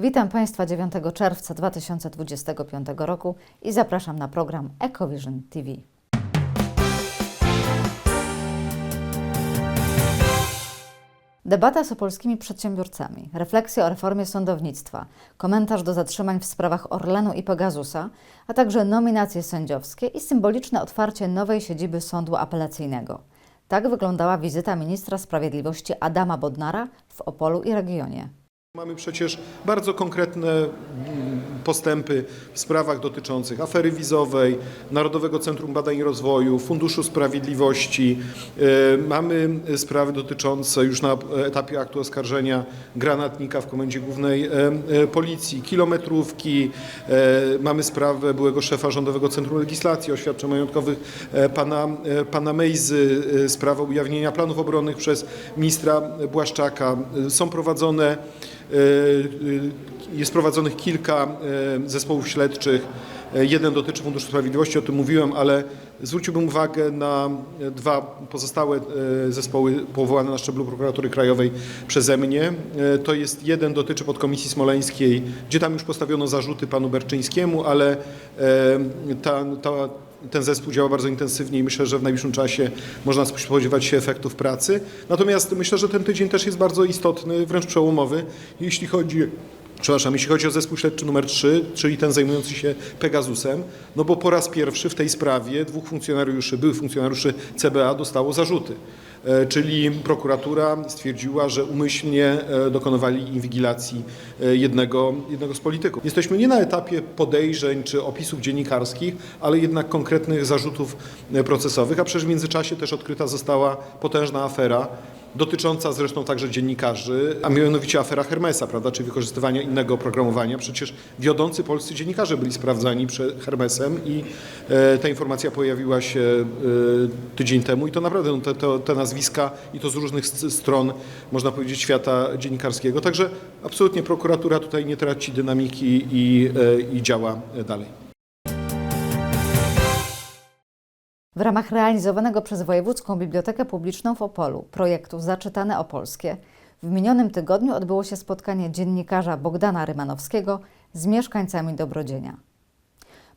Witam Państwa 9 czerwca 2025 roku i zapraszam na program EcoVision TV. Debata z opolskimi przedsiębiorcami, refleksja o reformie sądownictwa, komentarz do zatrzymań w sprawach Orlenu i Pegasusa, a także nominacje sędziowskie i symboliczne otwarcie nowej siedziby sądu apelacyjnego. Tak wyglądała wizyta ministra sprawiedliwości Adama Bodnara w Opolu i regionie. Mamy przecież bardzo konkretne mm, postępy w sprawach dotyczących afery wizowej, Narodowego Centrum Badań i Rozwoju, Funduszu Sprawiedliwości. E, Mamy sprawy dotyczące już na etapie aktu oskarżenia granatnika w Komendzie Głównej e, e, Policji, kilometrówki. Mamy sprawę byłego szefa Rządowego Centrum Legislacji, oświadczeń majątkowych pana, pana Mejzy, sprawę ujawnienia planów obronnych przez ministra Błaszczaka. Są prowadzone jest prowadzonych kilka e, zespołów śledczych. E, Jeden dotyczy Funduszu Sprawiedliwości, o tym mówiłem, ale zwróciłbym uwagę na dwa pozostałe e, zespoły powołane na szczeblu prokuratury krajowej przeze mnie. E, To jest jeden dotyczy podkomisji smoleńskiej, gdzie tam już postawiono zarzuty panu Berczyńskiemu, ale e, ta, ta ten zespół działa bardzo intensywnie i myślę, że w najbliższym czasie można spodziewać się efektów pracy. Natomiast myślę, że ten tydzień też jest bardzo istotny, wręcz przełomowy, jeśli chodzi Przepraszam, jeśli chodzi o zespół śledczy numer 3, czyli ten zajmujący się Pegasusem, no bo po raz pierwszy w tej sprawie dwóch funkcjonariuszy, byłych funkcjonariuszy CBA dostało zarzuty. E, Czyli prokuratura stwierdziła, że umyślnie e, dokonywali inwigilacji e, jednego, jednego z polityków. Jesteśmy nie na etapie podejrzeń czy opisów dziennikarskich, ale jednak konkretnych zarzutów procesowych, a przecież w międzyczasie też odkryta została potężna afera dotycząca zresztą także dziennikarzy, a mianowicie afera Hermesa, prawda, czyli wykorzystywania innego oprogramowania. Przecież wiodący polscy dziennikarze byli sprawdzani przed Hermesem i e, ta informacja pojawiła się e, tydzień temu i to naprawdę no, te, te, te nazwiska i to z różnych stron, można powiedzieć, świata dziennikarskiego. Także absolutnie prokuratura tutaj nie traci dynamiki i, e, i działa e, dalej. W ramach realizowanego przez Wojewódzką Bibliotekę Publiczną w Opolu projektu Zaczytane Opolskie w minionym tygodniu odbyło się spotkanie dziennikarza Bogdana Rymanowskiego z mieszkańcami Dobrodzienia.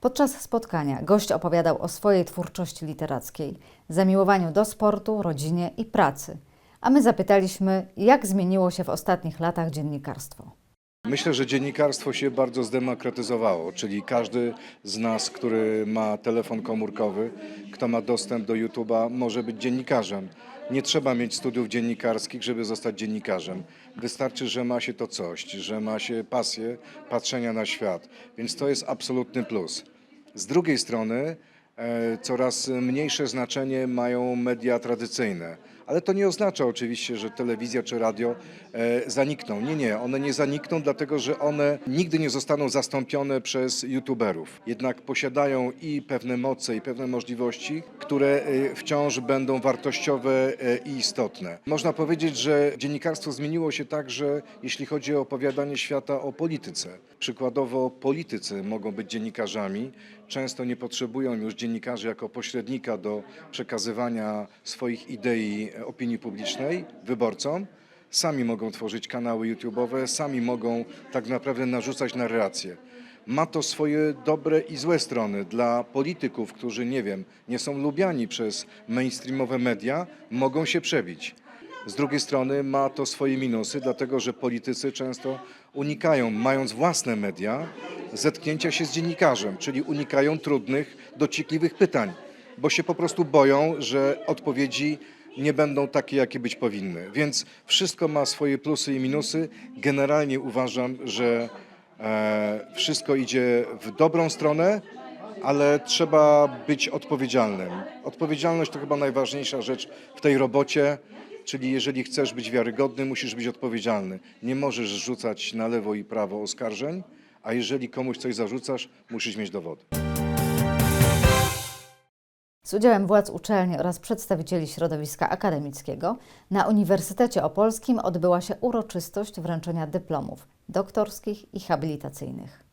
Podczas spotkania gość opowiadał o swojej twórczości literackiej, zamiłowaniu do sportu, rodzinie i pracy, a my zapytaliśmy, jak zmieniło się w ostatnich latach dziennikarstwo. Myślę, że dziennikarstwo się bardzo zdemokratyzowało, czyli każdy z nas, który ma telefon komórkowy, kto ma dostęp do YouTube'a, może być dziennikarzem. Nie trzeba mieć studiów dziennikarskich, żeby zostać dziennikarzem. Wystarczy, że ma się to coś, że ma się pasję patrzenia na świat, więc to jest absolutny plus. Z drugiej strony e, coraz mniejsze znaczenie mają media tradycyjne. Ale to nie oznacza oczywiście, że telewizja czy radio e, zanikną. Nie, nie, one nie zanikną, dlatego że one nigdy nie zostaną zastąpione przez youtuberów. Jednak posiadają i pewne moce, i pewne możliwości, które e, wciąż będą wartościowe e, i istotne. Można powiedzieć, że dziennikarstwo zmieniło się także, jeśli chodzi o opowiadanie świata o polityce. Przykładowo politycy mogą być dziennikarzami, często nie potrzebują już dziennikarzy jako pośrednika do przekazywania swoich idei opinii publicznej, wyborcom. Sami mogą tworzyć kanały YouTube'owe, sami mogą tak naprawdę narzucać narrację. Ma to swoje dobre i złe strony. Dla polityków, którzy nie wiem, nie są lubiani przez mainstreamowe media, mogą się przebić. Z drugiej strony ma to swoje minusy, dlatego że politycy często unikają, mając własne media, zetknięcia się z dziennikarzem, czyli unikają trudnych, dociekliwych pytań, bo się po prostu boją, że odpowiedzi nie będą takie, jakie być powinny. Więc wszystko ma swoje plusy i minusy. Generalnie uważam, że e, wszystko idzie w dobrą stronę, ale trzeba być odpowiedzialnym. Odpowiedzialność to chyba najważniejsza rzecz w tej robocie. Czyli jeżeli chcesz być wiarygodny, musisz być odpowiedzialny. Nie możesz rzucać na lewo i prawo oskarżeń, a jeżeli komuś coś zarzucasz, musisz mieć dowody. Z udziałem władz uczelni oraz przedstawicieli środowiska akademickiego na Uniwersytecie Opolskim odbyła się uroczystość wręczenia dyplomów doktorskich i habilitacyjnych.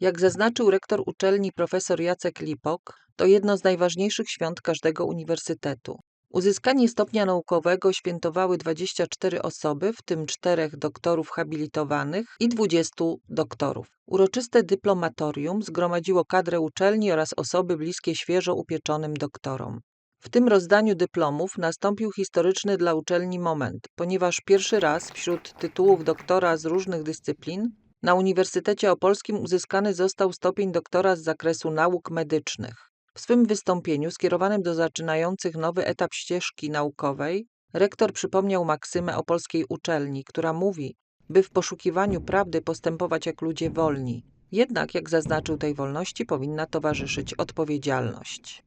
Jak zaznaczył rektor uczelni profesor Jacek Lipok, to jedno z najważniejszych świąt każdego uniwersytetu. Uzyskanie stopnia naukowego świętowały 24 osoby, w tym czterech doktorów habilitowanych i 20 doktorów. Uroczyste dyplomatorium zgromadziło kadrę uczelni oraz osoby bliskie świeżo upieczonym doktorom. W tym rozdaniu dyplomów nastąpił historyczny dla uczelni moment, ponieważ pierwszy raz wśród tytułów doktora z różnych dyscyplin na Uniwersytecie Opolskim uzyskany został stopień doktora z zakresu nauk medycznych. W swym wystąpieniu skierowanym do zaczynających nowy etap ścieżki naukowej, rektor przypomniał maksymę opolskiej uczelni, która mówi, by w poszukiwaniu prawdy postępować jak ludzie wolni. Jednak, jak zaznaczył tej wolności, powinna towarzyszyć odpowiedzialność.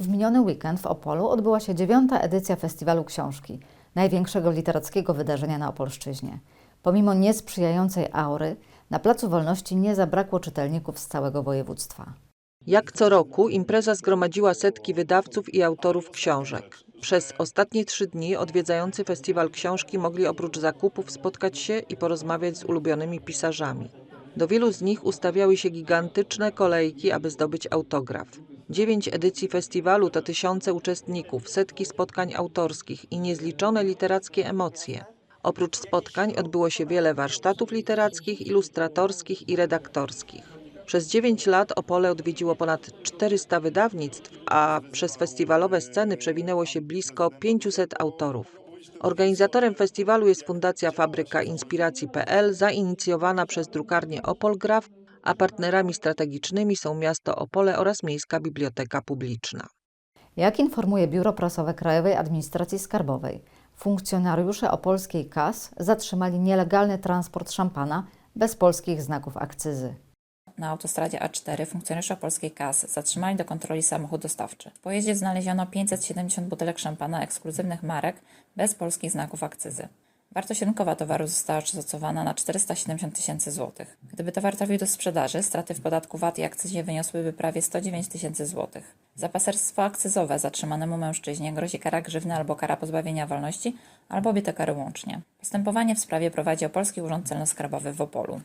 W miniony weekend w Opolu odbyła się dziewiąta edycja Festiwalu Książki, największego literackiego wydarzenia na Opolszczyźnie. Pomimo niesprzyjającej aury, na Placu Wolności nie zabrakło czytelników z całego województwa. Jak co roku, impreza zgromadziła setki wydawców i autorów książek. Przez ostatnie trzy dni odwiedzający festiwal książki mogli oprócz zakupów spotkać się i porozmawiać z ulubionymi pisarzami. Do wielu z nich ustawiały się gigantyczne kolejki, aby zdobyć autograf. Dziewięć edycji festiwalu to tysiące uczestników, setki spotkań autorskich i niezliczone literackie emocje. Oprócz spotkań odbyło się wiele warsztatów literackich, ilustratorskich i redaktorskich. Przez 9 lat Opole odwiedziło ponad 400 wydawnictw, a przez festiwalowe sceny przewinęło się blisko 500 autorów. Organizatorem festiwalu jest Fundacja Fabryka Inspiracji.pl, zainicjowana przez drukarnię Opolgraf, a partnerami strategicznymi są miasto Opole oraz Miejska Biblioteka Publiczna. Jak informuje Biuro Prasowe Krajowej Administracji Skarbowej, funkcjonariusze opolskiej KAS zatrzymali nielegalny transport szampana bez polskich znaków akcyzy. Na autostradzie A4 funkcjonariusze polskiej KAS zatrzymali do kontroli samochód dostawczy. W pojeździe znaleziono 570 butelek szampana ekskluzywnych marek bez polskich znaków akcyzy. Wartość rynkowa towaru została szacowana na 470 tysięcy złotych. Gdyby towar trafił do sprzedaży, straty w podatku VAT i akcyzie wyniosłyby prawie 109 tysięcy złotych. Za paserstwo akcyzowe zatrzymanemu mężczyźnie grozi kara grzywny albo kara pozbawienia wolności, albo obie te kary łącznie. Postępowanie w sprawie prowadzi Opolski Urząd Celno-Skarbowy w Opolu.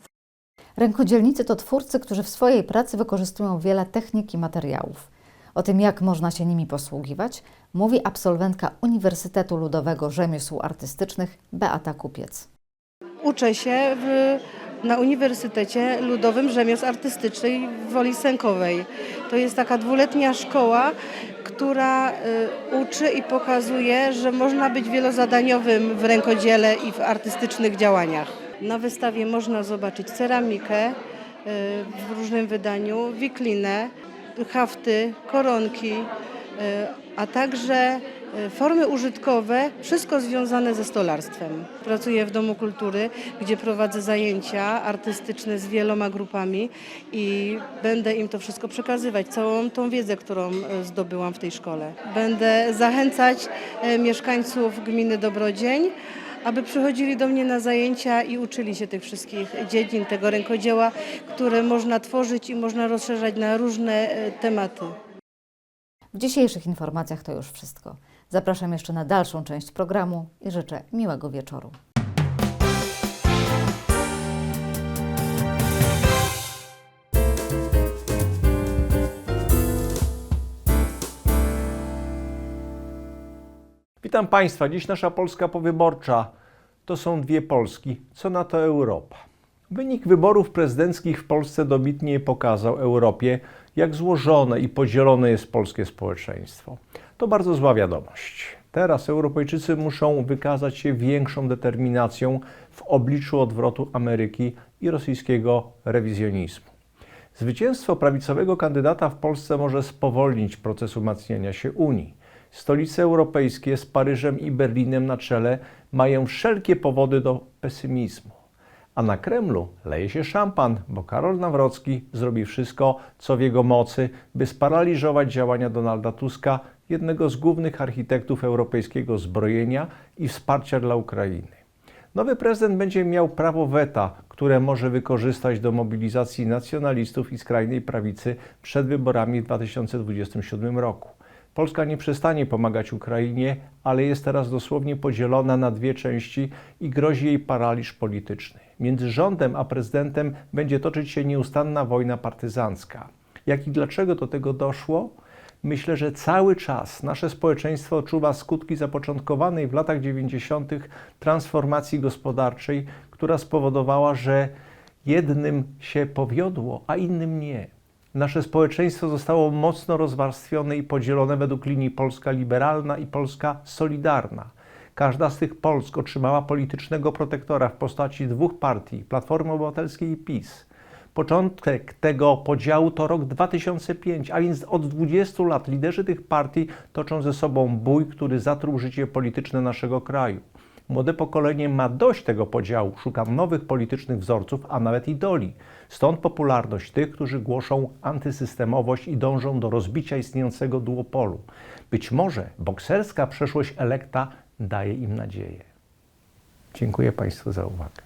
Rękodzielnicy to twórcy, którzy w swojej pracy wykorzystują wiele technik i materiałów. O tym, jak można się nimi posługiwać, mówi absolwentka Uniwersytetu Ludowego Rzemiosł Artystycznych Beata Kupiec. Uczę się w, na Uniwersytecie Ludowym Rzemiosł Artystycznych w Woli Sękowej. To jest taka dwuletnia szkoła, która y, uczy i pokazuje, że można być wielozadaniowym w rękodziele i w artystycznych działaniach. Na wystawie można zobaczyć ceramikę y, w różnym wydaniu, wiklinę, hafty, koronki, y, a także y, formy użytkowe, wszystko związane ze stolarstwem. Pracuję w Domu Kultury, gdzie prowadzę zajęcia artystyczne z wieloma grupami i będę im to wszystko przekazywać, całą tą wiedzę, którą zdobyłam w tej szkole. Będę zachęcać mieszkańców gminy Dobrodzień, aby przychodzili do mnie na zajęcia i uczyli się tych wszystkich dziedzin tego rękodzieła, które można tworzyć i można rozszerzać na różne y, tematy. W dzisiejszych informacjach to już wszystko. Zapraszam jeszcze na dalszą część programu i życzę miłego wieczoru. Witam Państwa. Dziś nasza Polska powyborcza. To są dwie Polski. Co na to Europa? Wynik wyborów prezydenckich w Polsce dobitnie pokazał Europie, jak złożone i podzielone jest polskie społeczeństwo. To bardzo zła wiadomość. Teraz Europejczycy muszą wykazać się większą determinacją w obliczu odwrotu Ameryki i rosyjskiego rewizjonizmu. Zwycięstwo prawicowego kandydata w Polsce może spowolnić proces umacniania się Unii. Stolice europejskie z Paryżem i Berlinem na czele mają wszelkie powody do pesymizmu. A na Kremlu leje się szampan, bo Karol Nawrocki zrobi wszystko, co w jego mocy, by sparaliżować działania Donalda Tuska, jednego z głównych architektów europejskiego zbrojenia i wsparcia dla Ukrainy. Nowy prezydent będzie miał prawo weta, które może wykorzystać do mobilizacji nacjonalistów i skrajnej prawicy przed wyborami w 2027 roku. Polska nie przestanie pomagać Ukrainie, ale jest teraz dosłownie podzielona na dwie części i grozi jej paraliż polityczny. Między rządem a prezydentem będzie toczyć się nieustanna wojna partyzancka. Jak i dlaczego do tego doszło? Myślę, że cały czas nasze społeczeństwo odczuwa skutki zapoczątkowanej w latach 90. transformacji gospodarczej, która spowodowała, że jednym się powiodło, a innym nie. Nasze społeczeństwo zostało mocno rozwarstwione i podzielone według linii Polska liberalna i Polska solidarna. Każda z tych Polsk otrzymała politycznego protektora w postaci dwóch partii Platformy Obywatelskiej i PiS. Początek tego podziału to rok 2005, a więc od 20 lat liderzy tych partii toczą ze sobą bój, który zatruł życie polityczne naszego kraju. Młode pokolenie ma dość tego podziału, szuka nowych politycznych wzorców, a nawet idoli. Stąd popularność tych, którzy głoszą antysystemowość i dążą do rozbicia istniejącego duopolu. Być może bokserska przeszłość elekta daje im nadzieję. Dziękuję Państwu za uwagę.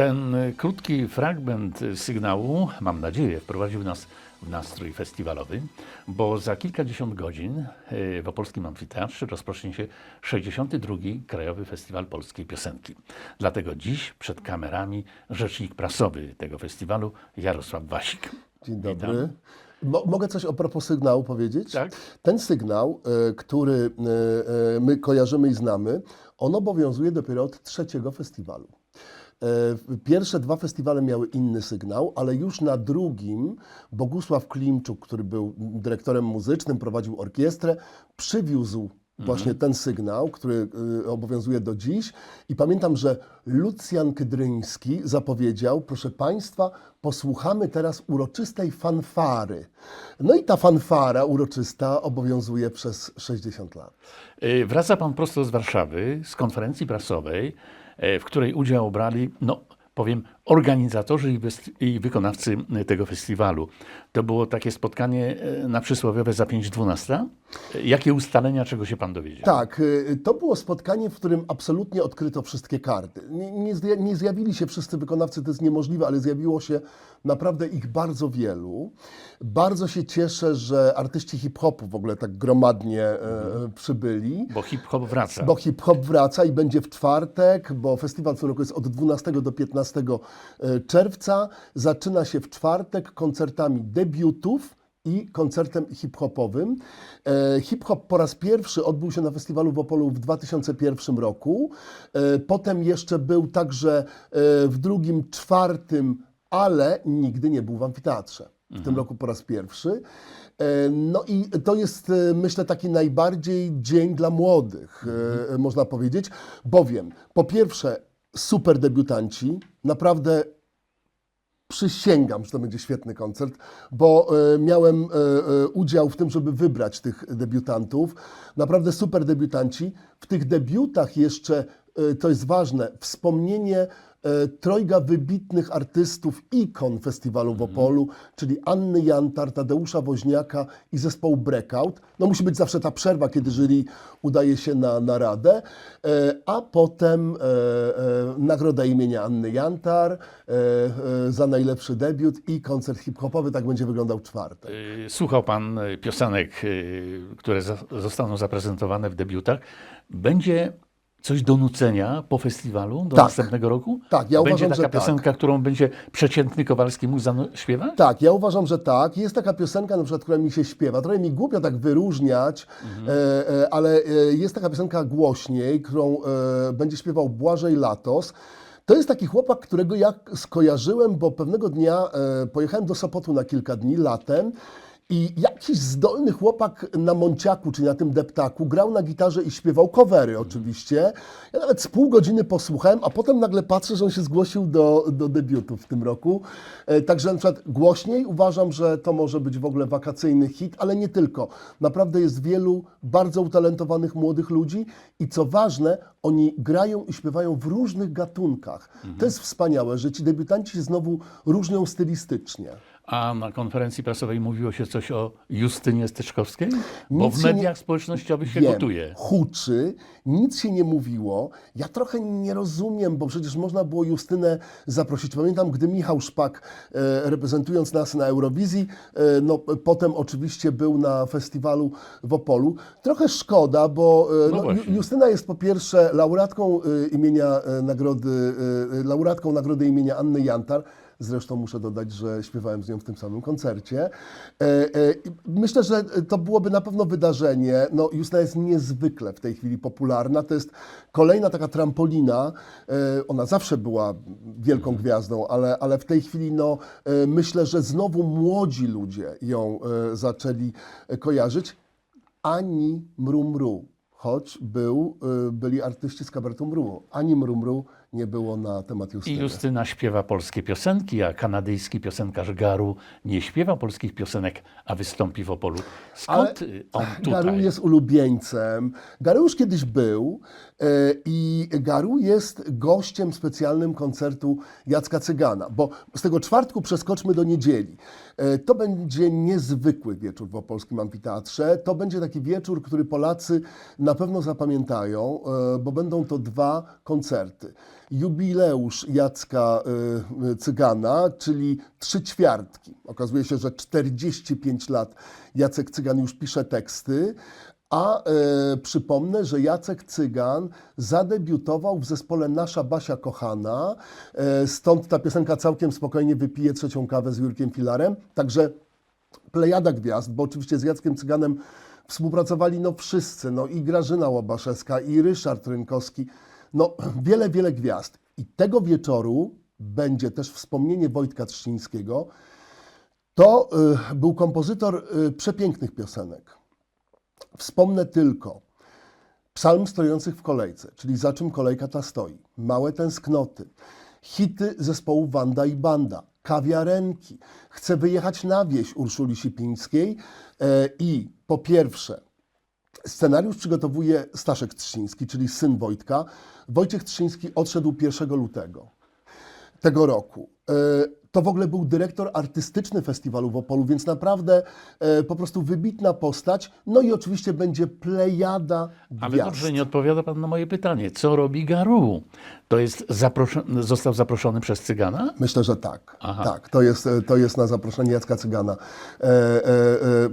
Ten krótki fragment sygnału, mam nadzieję, wprowadził nas w nastrój festiwalowy, bo za kilkadziesiąt godzin y, w Opolskim Amfiteatrze rozpocznie się 62. Krajowy Festiwal Polskiej Piosenki. Dlatego dziś przed kamerami rzecznik prasowy tego festiwalu Jarosław Wasik. Dzień dobry. Mo mogę coś o propos sygnału powiedzieć? Tak. Ten sygnał, e, który e, e, my kojarzymy i znamy, on obowiązuje dopiero od trzeciego festiwalu. E, Pierwsze dwa festiwale miały inny sygnał, ale już na drugim Bogusław Klimczuk, który był dyrektorem muzycznym, prowadził orkiestrę, przywiózł właśnie ten sygnał, który y, obowiązuje do dziś. I pamiętam, że Lucjan Kydryński zapowiedział, proszę Państwa, posłuchamy teraz uroczystej fanfary. No i ta fanfara uroczysta obowiązuje przez 60 lat. Y, Wraca pan prosto z Warszawy, z konferencji prasowej, e, w której udział brali, no powiem, organizatorzy i, i wykonawcy tego festiwalu. To było takie spotkanie e, na przysłowiowe za 5.12. E, Jakie ustalenia, czego się pan dowiedział? Tak, y, to było spotkanie, w którym absolutnie odkryto wszystkie karty. Nie, nie, zja- nie zjawili się wszyscy wykonawcy, to jest niemożliwe, ale zjawiło się naprawdę ich bardzo wielu. Bardzo się cieszę, że artyści hip-hopu w ogóle tak gromadnie e, przybyli. Bo hip-hop wraca. Bo hip-hop wraca i będzie w czwartek, bo festiwal w tym roku jest od 12 do 15 czerwca. Zaczyna się w czwartek koncertami debiutów i koncertem hip-hopowym. E, Hip-hop po raz pierwszy odbył się na festiwalu w Opolu w 2001 roku. E, Potem jeszcze był także e, w drugim, czwartym, ale nigdy nie był w amfiteatrze. W tym roku po raz pierwszy. E, No i to jest, e, myślę, taki najbardziej dzień dla młodych, e, można powiedzieć, bowiem po pierwsze super debiutanci, naprawdę przysięgam, że to będzie świetny koncert, bo e, miałem e, e, udział w tym, żeby wybrać tych debiutantów. Naprawdę super debiutanci. W tych debiutach jeszcze, to jest ważne, wspomnienie trojga wybitnych artystów, ikon festiwalu w Opolu, czyli Anny Jantar, Tadeusza Woźniaka i zespołu Breakout. No musi być zawsze ta przerwa, kiedy jury udaje się na naradę, e, a potem e, e, nagroda imienia Anny Jantar e, e, za najlepszy debiut i koncert hip-hopowy, tak będzie wyglądał czwartek. Słuchał pan piosenek, które zostaną zaprezentowane w debiutach. Będzie coś do nucenia po festiwalu do Tak. następnego roku? Tak, ja będzie uważam, taka że tak. piosenka, którą będzie przeciętny Kowalski mógł śpiewać? Tak, ja uważam, że tak. Jest taka piosenka, na przykład, która mi się śpiewa. Trochę mi głupio tak wyróżniać, e, e, ale e, jest taka piosenka głośniej, którą e, będzie śpiewał Błażej Latos. To jest taki chłopak, którego ja skojarzyłem, bo pewnego dnia e, pojechałem do Sopotu na kilka dni latem i jakiś zdolny chłopak na Monciaku, czyli na tym deptaku, grał na gitarze i śpiewał covery oczywiście. Ja nawet z pół godziny posłuchałem, a potem nagle patrzę, że on się zgłosił do, do debiutu w tym roku. E, Także na przykład głośniej uważam, że to może być w ogóle wakacyjny hit, ale nie tylko. Naprawdę jest wielu bardzo utalentowanych młodych ludzi i co ważne, oni grają i śpiewają w różnych gatunkach. To jest wspaniałe, że ci debiutanci się znowu różnią stylistycznie. A na konferencji prasowej mówiło się coś o Justynie Styczkowskiej? Bo Nic w się nie- mediach społecznościowych się Wiem, gotuje. huczy, nic się nie mówiło. Ja trochę nie rozumiem, bo przecież można było Justynę zaprosić. Pamiętam, gdy Michał Szpak, e, reprezentując nas na Eurowizji, e, no, potem oczywiście był na festiwalu w Opolu. Trochę szkoda, bo e, No no, Justyna jest po pierwsze laureatką imienia nagrody, laureatką nagrody imienia Anny Jantar. Zresztą muszę dodać, że śpiewałem z nią w tym samym koncercie. E, e, Myślę, że to byłoby na pewno wydarzenie. No, Justyna jest niezwykle w tej chwili popularna. To jest kolejna taka trampolina. E, Ona zawsze była wielką gwiazdą, ale, ale w tej chwili no, myślę, że znowu młodzi ludzie ją zaczęli kojarzyć. Ani mru mru, choć był, byli artyści z kabaretu mru. Ani mru mru nie było na temat I Justyny. Justyna śpiewa polskie piosenki, a kanadyjski piosenkarz Garu nie śpiewa polskich piosenek, a wystąpi w Opolu. Skąd y, on Garu tutaj? jest ulubieńcem. Garu już kiedyś był e, i Garu jest gościem specjalnym koncertu Jacka Cygana, bo z tego czwartku przeskoczmy do niedzieli. E, To będzie niezwykły wieczór w Opolskim Amfiteatrze. To będzie taki wieczór, który Polacy na pewno zapamiętają, e, bo będą to dwa koncerty. Jubileusz Jacka e, Cygana, czyli trzy ćwiartki. Okazuje się, że 45 lat Jacek Cygan już pisze teksty, a e, przypomnę, że Jacek Cygan zadebiutował w zespole Nasza Basia Kochana, e, stąd ta piosenka całkiem spokojnie wypije trzecią kawę z Jurkiem Filarem. Także plejada gwiazd, bo oczywiście z Jackiem Cyganem współpracowali no wszyscy, no i Grażyna Łobaszewska, i Ryszard Rynkowski, no wiele, wiele gwiazd. I tego wieczoru będzie też wspomnienie Wojtka Trzcińskiego. To y, był kompozytor y, przepięknych piosenek. Wspomnę tylko Psalm stojących w kolejce, czyli Za czym kolejka ta stoi, Małe tęsknoty, hity zespołu Wanda i Banda, Kawiarenki, Chcę wyjechać na wieś Urszuli Sipińskiej e, i po pierwsze Scenariusz przygotowuje Staszek Trzyński, czyli syn Wojtka. Wojciech Trzyński odszedł 1 lutego tego roku. To w ogóle był dyrektor artystyczny festiwalu w Opolu, więc naprawdę e, po prostu wybitna postać. No i oczywiście będzie plejada Ale gwiazd. dobrze, nie odpowiada pan na moje pytanie. Co robi Garu? To jest zaproszony, został zaproszony przez Cygana? Myślę, że tak. Aha. Tak, to jest, to jest na zaproszenie Jacka Cygana. E, e, e,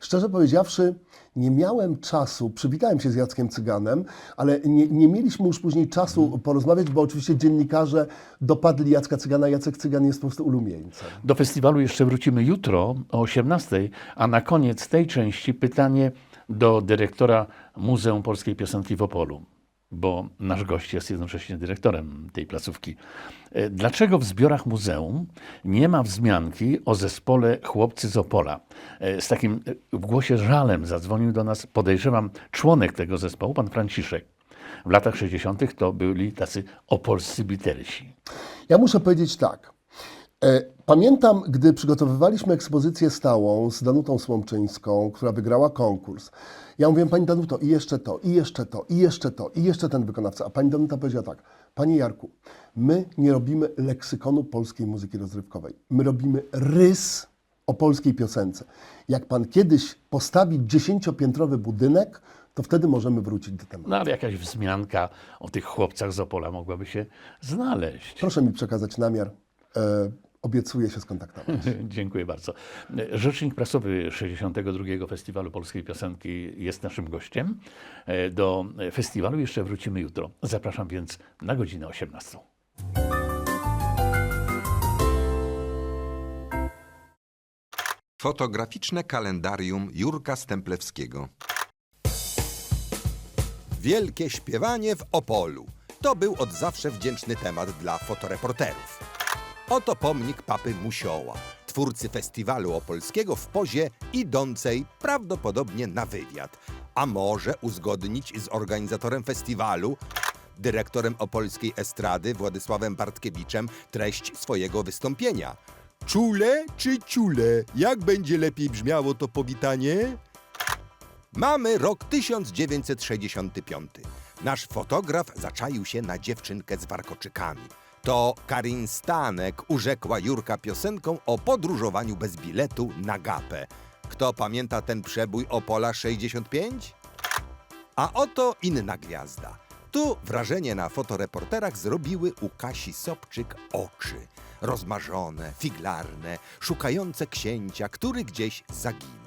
szczerze powiedziawszy, nie miałem czasu, przywitałem się z Jackiem Cyganem, ale nie, nie mieliśmy już później czasu Mhm. porozmawiać, bo oczywiście dziennikarze dopadli Jacka Cygana. Jacek Cygan jest po prostu ulubieńcem. Do festiwalu jeszcze wrócimy jutro o 18, a na koniec tej części pytanie do dyrektora Muzeum Polskiej Piosenki w Opolu, bo nasz gość jest jednocześnie dyrektorem tej placówki. E, Dlaczego w zbiorach muzeum nie ma wzmianki o zespole Chłopcy z Opola? E, Z takim e, w głosie żalem zadzwonił do nas, podejrzewam, członek tego zespołu, pan Franciszek. W latach 60. to byli tacy opolscy Beatlesi. Ja muszę powiedzieć tak. Pamiętam, gdy przygotowywaliśmy ekspozycję stałą z Danutą Słomczyńską, która wygrała konkurs. Ja mówiłem, Pani Danuto, i jeszcze to, i jeszcze to, i jeszcze to, i jeszcze ten wykonawca. A Pani Danuta powiedziała tak, Panie Jarku, my nie robimy leksykonu polskiej muzyki rozrywkowej. My robimy rys o polskiej piosence. Jak Pan kiedyś postawi dziesięciopiętrowy budynek, to wtedy możemy wrócić do tematu. No ale jakaś wzmianka o tych chłopcach z Opola mogłaby się znaleźć. Proszę mi przekazać namiar. E, obiecuję się skontaktować. Dziękuję bardzo. Rzecznik prasowy 62. Festiwalu Polskiej Piosenki jest naszym gościem. E, Do festiwalu jeszcze wrócimy jutro. Zapraszam więc na godzinę 18. Fotograficzne kalendarium Jurka Stemplewskiego. Wielkie śpiewanie w Opolu. To był od zawsze wdzięczny temat dla fotoreporterów. Oto pomnik papy Musioła, twórcy festiwalu opolskiego w pozie idącej prawdopodobnie na wywiad. A może uzgodnić z organizatorem festiwalu, dyrektorem opolskiej estrady Władysławem Bartkiewiczem treść swojego wystąpienia. Czule czy ciule? Jak będzie lepiej brzmiało to powitanie? Mamy rok 1965. Nasz fotograf zaczaił się na dziewczynkę z warkoczykami. To Karin Stanek urzekła Jurka piosenką o podróżowaniu bez biletu na gapę. Kto pamięta ten przebój Opola 65? A oto inna gwiazda. Tu wrażenie na fotoreporterach zrobiły u Kasi Sobczyk oczy. Rozmarzone, figlarne, szukające księcia, który gdzieś zaginął.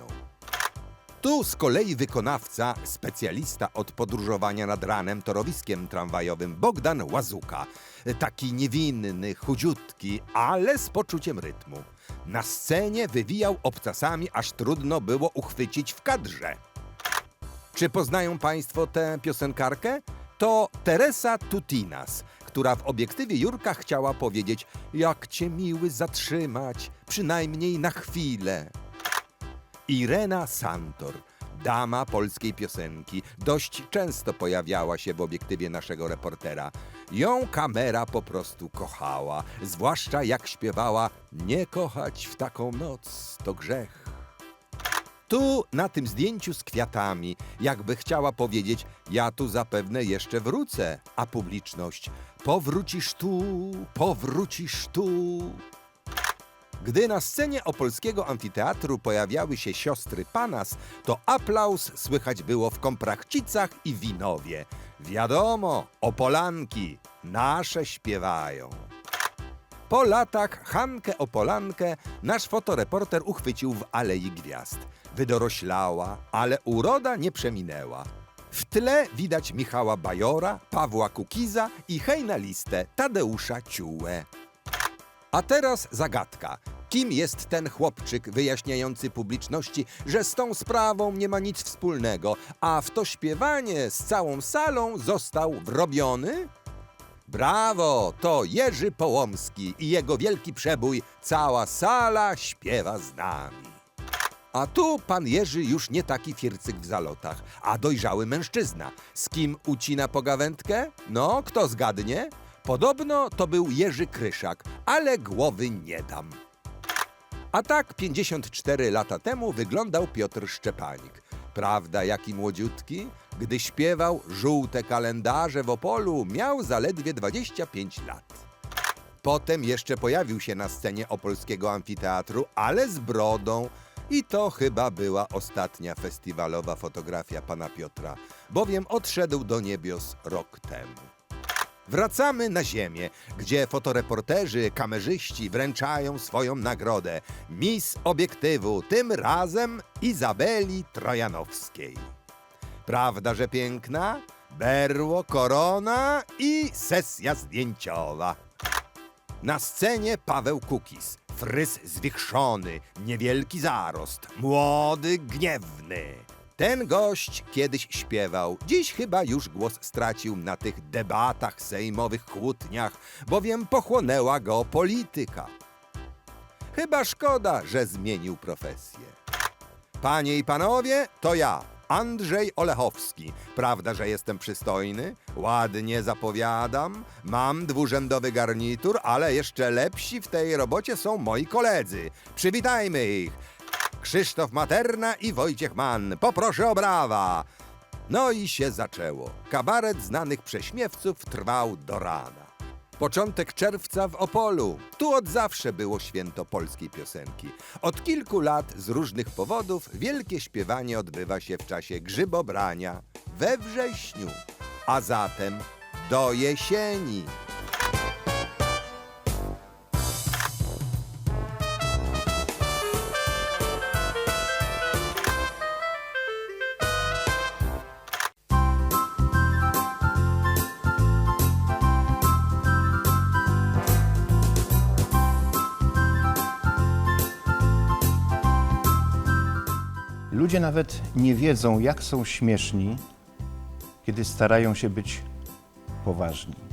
Tu z kolei wykonawca, specjalista od podróżowania nad ranem torowiskiem tramwajowym Bogdan Łazuka. Taki niewinny, chudziutki, ale z poczuciem rytmu. Na scenie wywijał obcasami, aż trudno było uchwycić w kadrze. Czy poznają Państwo tę piosenkarkę? To Teresa Tutinas, która w obiektywie Jurka chciała powiedzieć: Jak cię miły zatrzymać, przynajmniej na chwilę. Irena Santor, dama polskiej piosenki, dość często pojawiała się w obiektywie naszego reportera. Ją kamera po prostu kochała, zwłaszcza jak śpiewała: Nie kochać w taką noc to grzech. Tu, na tym zdjęciu z kwiatami, jakby chciała powiedzieć: Ja tu zapewne jeszcze wrócę, a publiczność: Powrócisz tu, powrócisz tu. Gdy na scenie opolskiego amfiteatru pojawiały się siostry Panas, to aplauz słychać było w Komprachcicach i Winowie. Wiadomo, Opolanki, nasze śpiewają. Po latach Hankę Opolankę nasz fotoreporter uchwycił w Alei Gwiazd. Wydoroślała, ale uroda nie przeminęła. W tle widać Michała Bajora, Pawła Kukiza i hej na listę Tadeusza Ciułę. A teraz zagadka. Kim jest ten chłopczyk wyjaśniający publiczności, że z tą sprawą nie ma nic wspólnego, a w to śpiewanie z całą salą został wrobiony? Brawo! To Jerzy Połomski i jego wielki przebój Cała sala śpiewa z nami. A tu pan Jerzy już nie taki fircyk w zalotach, a dojrzały mężczyzna. Z kim ucina pogawędkę? No, kto zgadnie? Podobno to był Jerzy Kryszak, ale głowy nie dam. A tak 54 lata temu wyglądał Piotr Szczepanik. Prawda, jaki młodziutki? Gdy śpiewał żółte kalendarze w Opolu, miał zaledwie 25 lat. Potem jeszcze pojawił się na scenie opolskiego amfiteatru, ale z brodą. I to chyba była ostatnia festiwalowa fotografia pana Piotra, bowiem odszedł do niebios rok temu. Wracamy na ziemię, gdzie fotoreporterzy, kamerzyści wręczają swoją nagrodę Miss Obiektywu, tym razem Izabeli Trojanowskiej. Prawda, że piękna? Berło, korona i sesja zdjęciowa. Na scenie Paweł Kukis, fryz zwichrzony, niewielki zarost, młody, gniewny. Ten gość kiedyś śpiewał, dziś chyba już głos stracił na tych debatach sejmowych kłótniach, bowiem pochłonęła go polityka. Chyba szkoda, że zmienił profesję. Panie i panowie, to ja, Andrzej Olechowski. Prawda, że jestem przystojny? Ładnie zapowiadam. Mam dwurzędowy garnitur, ale jeszcze lepsi w tej robocie są moi koledzy. Przywitajmy ich. Krzysztof Materna i Wojciech Mann. Poproszę o brawa. No i się zaczęło. Kabaret znanych prześmiewców trwał do rana. Początek czerwca w Opolu. Tu od zawsze było święto polskiej piosenki. Od kilku lat z różnych powodów wielkie śpiewanie odbywa się w czasie grzybobrania we wrześniu, a zatem do jesieni. Ludzie nawet nie wiedzą, jak są śmieszni, kiedy starają się być poważni.